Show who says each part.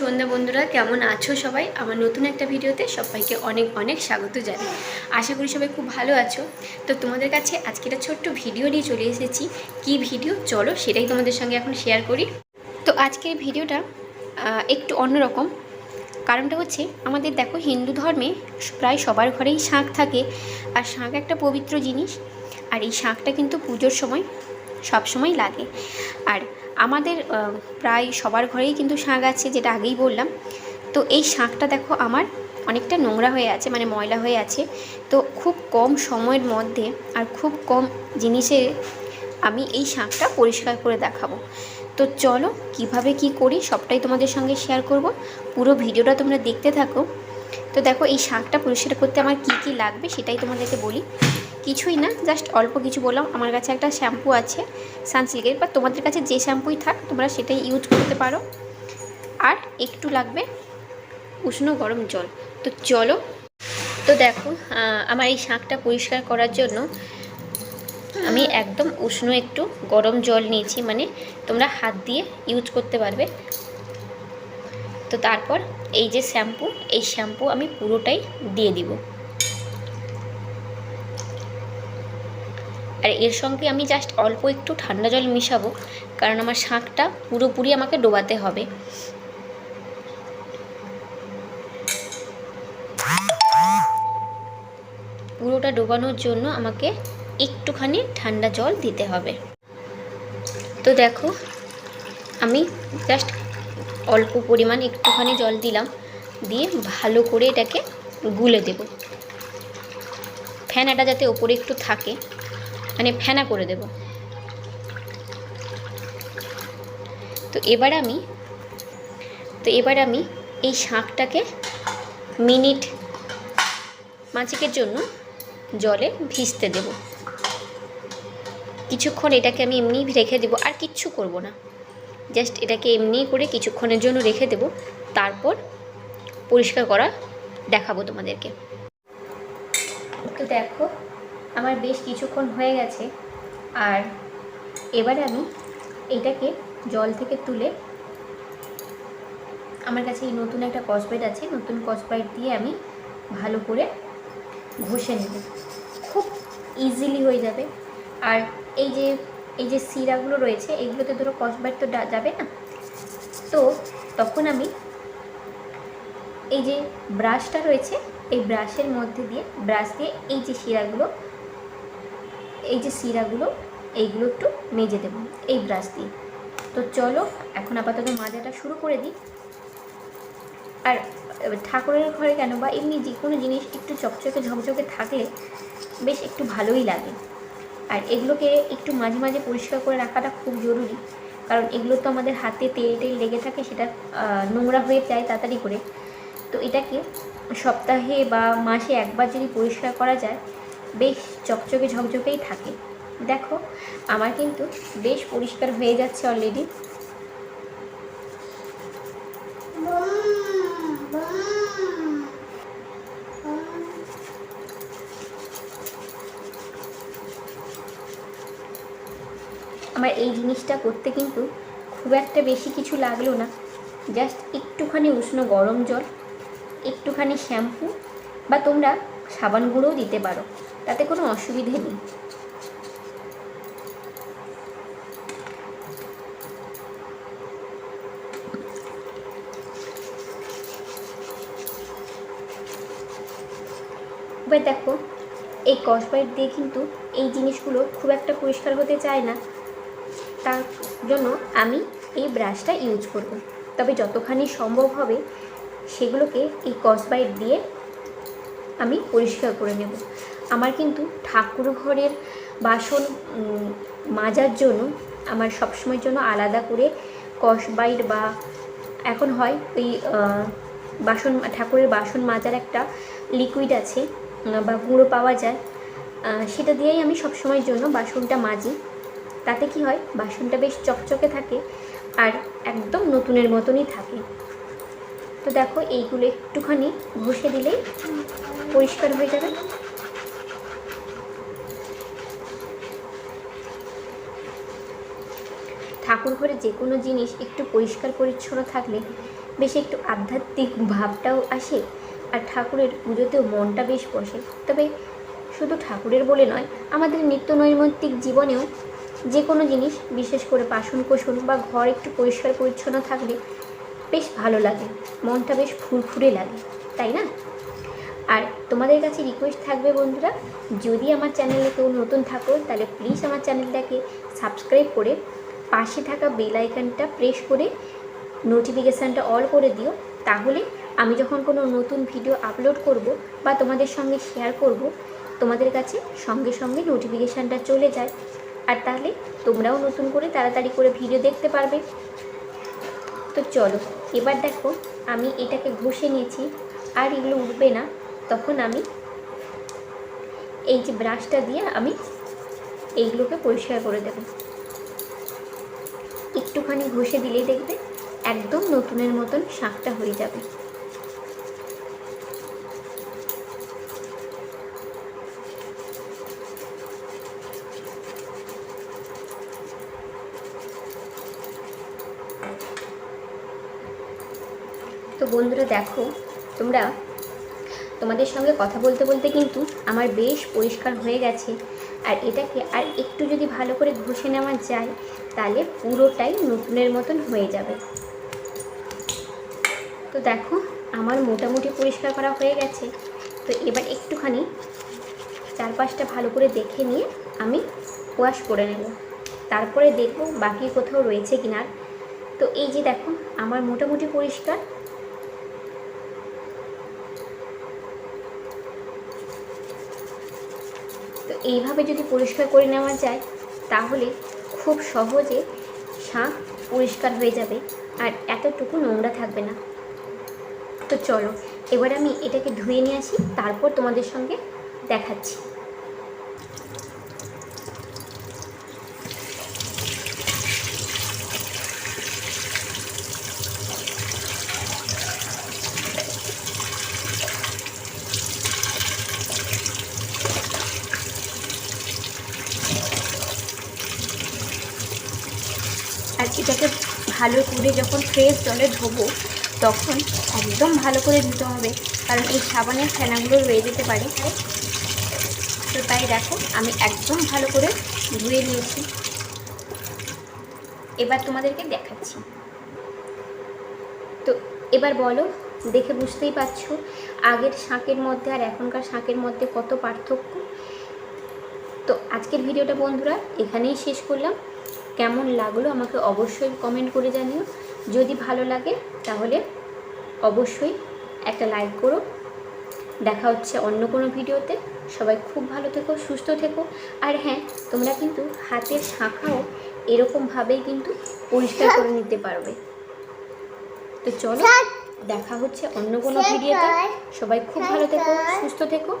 Speaker 1: সন্ধ্যা বন্ধুরা, কেমন আছো সবাই? আমার নতুন একটা ভিডিওতে সবাইকে অনেক অনেক স্বাগত জানাই। আশা করি সবাই খুব ভালো আছো। তো তোমাদের কাছে আজকে একটা ছোট্ট ভিডিও নিয়ে চলে এসেছি। কি ভিডিও? চলো সেটাই তোমাদের সঙ্গে এখন শেয়ার করি। তো আজকের ভিডিওটা একটু অন্যরকম। কারণটা হচ্ছে, আমাদের দেখো হিন্দু ধর্মে প্রায় সবার ঘরেই শাঁখ থাকে। আর শাঁখ একটা পবিত্র জিনিস। আর এই শাঁখটা কিন্তু পুজোর সময় সব সময় লাগে। আর আমাদের প্রায় সবার ঘরেই কিন্তু শাঁখ আছে, যেটা আগেই বললাম। তো এই শাঁখটা দেখো আমার অনেকটা নোংরা হয়ে আছে মানে ময়লা হয়ে আছে। তো খুব কম সময়ের মধ্যে আর খুব কম জিনিসে আমি এই শাঁখটা পরিষ্কার করে দেখাবো। তো চলো, কীভাবে কি করি সবটাই তোমাদের সঙ্গে শেয়ার করব। পুরো ভিডিওটা তোমরা দেখতে থাকো। তো দেখো, এই শাঁখটা পরিষ্কার করতে আমার কি কি লাগবে সেটাই তোমাদেরকে বলি। কিছুই না জাস্ট অল্প কিছু বললাম। আমার কাছে একটা শ্যাম্পু আছে সানসিল্কের বা তোমাদের কাছে যে শ্যাম্পুই থাক, তোমরা সেটাই ইউজ করতে পারো। আর একটু লাগবে উষ্ণ গরম জল। তো চলো, তো দেখো আমার এই শাঁখটা পরিষ্কার করার জন্য আমি একদম উষ্ণ একটু গরম জল নিয়েছি মানে তোমরা হাত দিয়ে ইউজ করতে পারবে। তো তারপর এই যে শ্যাম্পু এই শ্যাম্পু আমি পুরোটাই দিয়ে দিব। আর এর সঙ্গে আমি জাস্ট অল্প একটু ঠান্ডা জল মিশাবো, কারণ আমার শাঁখটা পুরোপুরি আমাকে ডোবাতে হবে। পুরোটা ডোবানোর জন্য আমাকে একটুখানি ঠান্ডা জল দিতে হবে। তো দেখো, আমি জাস্ট অল্প পরিমাণ একটুখানি জল দিলাম, দিয়ে ভালো করে এটাকে গুলে দেব। ফ্যানাটা যাতে ওপরে একটু থাকে মানে ফেনা করে দেব। তো এবার আমি, তো এবার আমি এই শাঁখটাকে মিনিট পাঁচেকের জন্য জলে ভিজতে দেব। কিছুক্ষণ এটাকে আমি এমনিই রেখে দেবো, আর কিচ্ছু করব না। জাস্ট এটাকে এমনিই করে কিছুক্ষণের জন্য রেখে দেব, তারপর পরিষ্কার করা দেখাবো তোমাদেরকে। তো দেখো, আমার বেশ কিছুক্ষণ হয়ে গেছে, আর এবারে আমি এটাকে জল থেকে তুলে আমার কাছে এই নতুন একটা কসবাইট আছে, নতুন কসবাইট দিয়ে আমি ভালো করে ঘষে নেব। খুব ইজিলি হয়ে যাবে। আর এই যে এই যে সিরাগুলো রয়েছে, এগুলোতে ধরো কসবাইট তো যাবে না? তো তখন আমি এই যে ব্রাশটা রয়েছে, এই ব্রাশের মধ্যে দিয়ে, ব্রাশ দিয়ে এই যে শিরাগুলো, এই যে শিরাগুলো, এইগুলো একটু মেজে দেবো, এই ব্রাশ দিয়ে। তো চলো, এখন আপাতত মাজাটা শুরু করে দিই। আর ঠাকুরের ঘরে কেন বা এমনি যে কোনো জিনিস একটু চকচকে ঝকঝকে থাকলে বেশ একটু ভালোই লাগে। আর এগুলোকে একটু মাঝে মাঝে পরিষ্কার করে রাখাটা খুব জরুরি। কারণ এগুলো তো আমাদের হাতে তেল টেল লেগে থাকে, সেটা নোংরা হয়ে যায় তাড়াতাড়ি করে। তো এটাকে সপ্তাহে বা মাসে একবার যদি পরিষ্কার করা যায়, বেশ চকচকে ঝকঝকেই থাকে। দেখো, আমার কিন্তু বেশ পরিষ্কার হয়ে যাচ্ছে অলরেডি আমার এই জিনিসটা করতে কিন্তু খুব একটা বেশি কিছু লাগল না। জাস্ট একটুখানি উষ্ণ গরম জল, একটুখানি শ্যাম্পু বা তোমরা সাবান গুঁড়োও দিতে পারো, তাতে কোনো অসুবিধে নেই। এবার দেখো, এই কসবাইট দিয়ে কিন্তু এই জিনিসগুলো খুব একটা পরিষ্কার হতে চায় না। তার জন্য আমি এই ব্রাশটা ইউজ করব। তবে যতখানি সম্ভব হবে, সেগুলোকে এই কসবাইট দিয়ে আমি পরিষ্কার করে নেব। আমার কিন্তু ঠাকুর ঘরের বাসন মাজার জন্য, আমার সবসময়ের জন্য আলাদা করে কসবাইট বা এখন হয় ওই বাসন, ঠাকুরের বাসন মাজার একটা লিকুইড আছে, বা গুঁড়ো পাওয়া যায় সেটা দিয়েই আমি সবসময়ের জন্য বাসনটা মাজি। তাতে কি হয়? বাসনটা বেশ চকচকে থাকে আর একদম নতুনের মতনই থাকে। তো দেখো, এইগুলো একটুখানি ঘষে দিলেই পরিষ্কার হয়ে যাবে। ঠাকুর ঘরে যে কোনো জিনিস একটু পরিষ্কার পরিচ্ছন্ন থাকলে বেশ একটু আধ্যাত্মিক ভাবটাও আসে আর ঠাকুরের পুজোতেও মনটা বেশ বসে। তবে শুধু ঠাকুরের বলে নয়, আমাদের নিত্য নৈমিত্তিক জীবনেও যে কোনো জিনিস, বিশেষ করে বাসন কোসন বা ঘর একটু পরিষ্কার পরিচ্ছন্ন থাকলে বেশ ভালো লাগে। মনটা বেশ ফুরফুরে লাগে, তাই না? আর তোমাদের কাছে রিকোয়েস্ট থাকবে বন্ধুরা, যদি আমার চ্যানেলে কেউ নতুন থাকো, তাহলে প্লিজ আমার চ্যানেলটাকে সাবস্ক্রাইব করে পাশে থাকা বেল আইকনটা প্রেস করে নোটিফিকেশানটা অল করে দিও। তাহলে আমি যখন কোনো নতুন ভিডিও আপলোড করব বা তোমাদের সঙ্গে শেয়ার করব, তোমাদের কাছে সঙ্গে সঙ্গে নোটিফিকেশানটা চলে যায়। আর তাহলে তোমরাও নতুন করে তাড়াতাড়ি করে ভিডিও দেখতে পারবে। তো চলো, এবার দেখো আমি এটাকে ঘষে নিয়েছি, আর এগুলো উঠবে না। তখন আমি এই যে ব্রাশটা দিয়ে আমি এইগুলোকে পরিষ্কার করে দেবো। একটুখানি ঘষে দিলেই দেখবে একদম নতুনের মতন শাকটা হয়ে যাবে। বন্ধুরা, দেখো, তোমরা তোমাদের সঙ্গে কথা বলতে বলতে কিন্তু আমার বেশ পরিষ্কার হয়ে গেছে। আর এটাকে আর একটু যদি ভালো করে ঘষে নেওয়া যায়, তাহলে পুরোটাই নতুনের মতন হয়ে যাবে। তো দেখো, আমার মোটামুটি পরিষ্কার করা হয়ে গেছে। তো এবার একটুখানি চারপাশটা ভালো করে দেখে নিয়ে আমি ওয়াশ করে নেব। তারপরে দেখব বাকি কোথাও রয়েছে কিনা। তো এই যে দেখো, আমার মোটামুটি পরিষ্কার। এইভাবে যদি পরিষ্কার করে নেওয়া যায়, তাহলে খুব সহজে শাঁখ পরিষ্কার হয়ে যাবে আর এতটুকু নোংরা থাকবে না। তো চলো, এবার আমি এটাকে ধুয়ে নিয়ে আসি, তারপর তোমাদের সঙ্গে দেখাচ্ছি। আর এটাকে ভালো করে যখন ফ্রেশ জলে ধোবো, তখন একদম ভালো করে ধুতে হবে। কারণ এই সাবানের ফেনাগুলো রয়ে যেতে পারে। তো তাই দেখো, আমি একদম ভালো করে ধুয়ে নিয়েছি। এবার তোমাদেরকে দেখাচ্ছি। তো এবার বলো, দেখে বুঝতেই পারছ, আগের শাঁকের মধ্যে আর এখনকার শাঁকের মধ্যে কত পার্থক্য? তো আজকের ভিডিওটা বন্ধুরা, এখানেই শেষ করলাম। কেমন লাগল আমাকে অবশ্যই কমেন্ট করে জানিও। যদি ভালো লাগে তাহলে অবশ্যই একটা লাইক করো। দেখা হচ্ছে অন্য কোনো ভিডিওতে। সবাই খুব ভালো থেকো সুস্থ থেকো। আর হ্যাঁ তোমরা কিন্তু হাতের শাখাও এরকমভাবেই কিন্তু পরিষ্কার করে নিতে পারবে। তো চলো দেখা হচ্ছে অন্য কোনো ভিডিওতে। সবাই খুব ভালো থেকো সুস্থ থেকো।